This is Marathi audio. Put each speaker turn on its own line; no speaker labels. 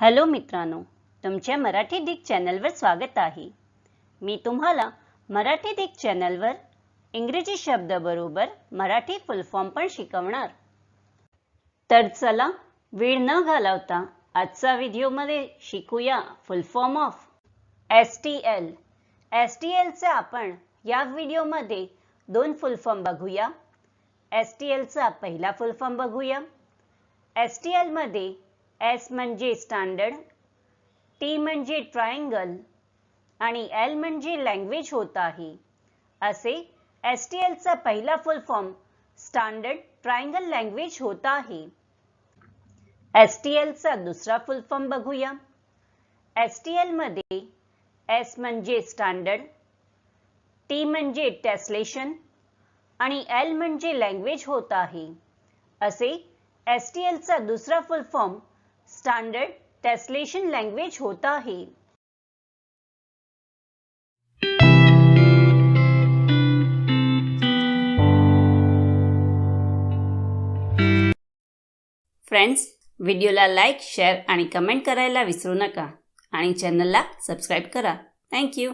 हॅलो मित्रांनो तुमच्या मराठी डिक चॅनलवर स्वागत आहे. मी तुम्हाला मराठी डिक चॅनलवर इंग्रजी शब्दाबरोबर मराठी फुल फॉर्म पण शिकवणार. तर चला वेळ न घालवता आजचा व्हिडिओमध्ये शिकूया full form of S T L S T एलचा आपण या व्हिडिओमध्ये दोन फुल फॉर्म बघूया. एस टी एलचा पहिला फुल फॉर्म बघूया. एस टी एलमध्ये एस म्हणजे स्टँडर्ड टी म्हणजे ट्रायंगल आणि एल म्हणजे लँग्वेज होत आहे. असे एस टी एलचा पहिला full form standard triangle language होत आहे. एस टी एलचा दुसरा फुल फॉर्म बघूया. एस टी एलमध्ये एस म्हणजे स्टँडर्ड टी म्हणजे टेस्लेशन आणि एल म्हणजे लँग्वेज होत आहे. असे एस टी एलचा दुसरा full form standard tessellation language होत आहे फ्रेंड्स व्हिडिओला लाईक शेअर आणि कमेंट करायला विसरू नका. आणि चॅनलला सबस्क्राईब करा. थँक्यू